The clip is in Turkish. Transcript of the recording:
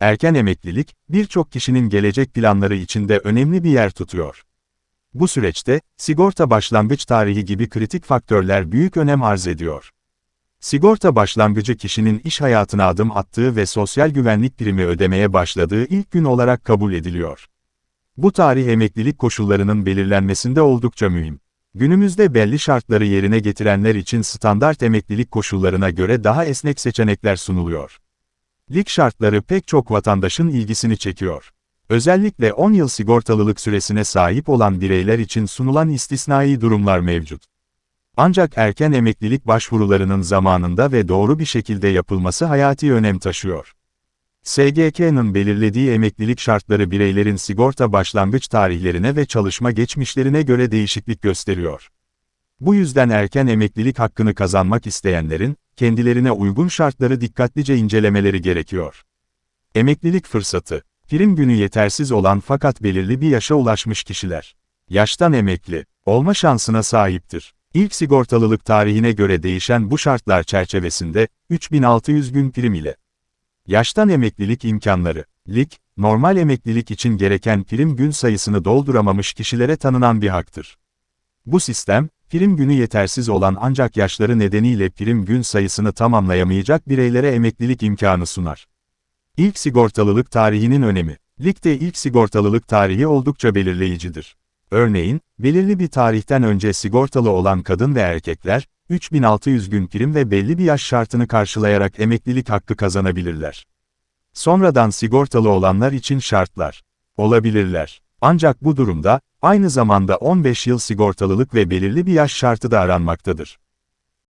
Erken emeklilik, birçok kişinin gelecek planları içinde önemli bir yer tutuyor. Bu süreçte, sigorta başlangıç tarihi gibi kritik faktörler büyük önem arz ediyor. Sigorta başlangıcı kişinin iş hayatına adım attığı ve sosyal güvenlik primi ödemeye başladığı ilk gün olarak kabul ediliyor. Bu tarih emeklilik koşullarının belirlenmesinde oldukça mühim. Günümüzde belli şartları yerine getirenler için standart emeklilik koşullarına göre daha esnek seçenekler sunuluyor. Lig şartları pek çok vatandaşın ilgisini çekiyor. Özellikle 10 yıl sigortalılık süresine sahip olan bireyler için sunulan istisnai durumlar mevcut. Ancak erken emeklilik başvurularının zamanında ve doğru bir şekilde yapılması hayati önem taşıyor. SGK'nın belirlediği emeklilik şartları bireylerin sigorta başlangıç tarihlerine ve çalışma geçmişlerine göre değişiklik gösteriyor. Bu yüzden erken emeklilik hakkını kazanmak isteyenlerin, kendilerine uygun şartları dikkatlice incelemeleri gerekiyor. Emeklilik fırsatı, prim günü yetersiz olan fakat belirli bir yaşa ulaşmış kişiler, yaştan emekli, olma şansına sahiptir. İlk sigortalılık tarihine göre değişen bu şartlar çerçevesinde, 3600 gün prim ile Yaştan emeklilik imkanları, lig, normal emeklilik için gereken prim gün sayısını dolduramamış kişilere tanınan bir haktır. Bu sistem, prim günü yetersiz olan ancak yaşları nedeniyle prim gün sayısını tamamlayamayacak bireylere emeklilik imkanı sunar. İlk sigortalılık tarihinin önemi, ligde ilk sigortalılık tarihi oldukça belirleyicidir. Örneğin, belirli bir tarihten önce sigortalı olan kadın ve erkekler, 3600 gün prim ve belli bir yaş şartını karşılayarak emeklilik hakkı kazanabilirler. Sonradan sigortalı olanlar için şartlar olabilirler. Ancak bu durumda, aynı zamanda 15 yıl sigortalılık ve belirli bir yaş şartı da aranmaktadır.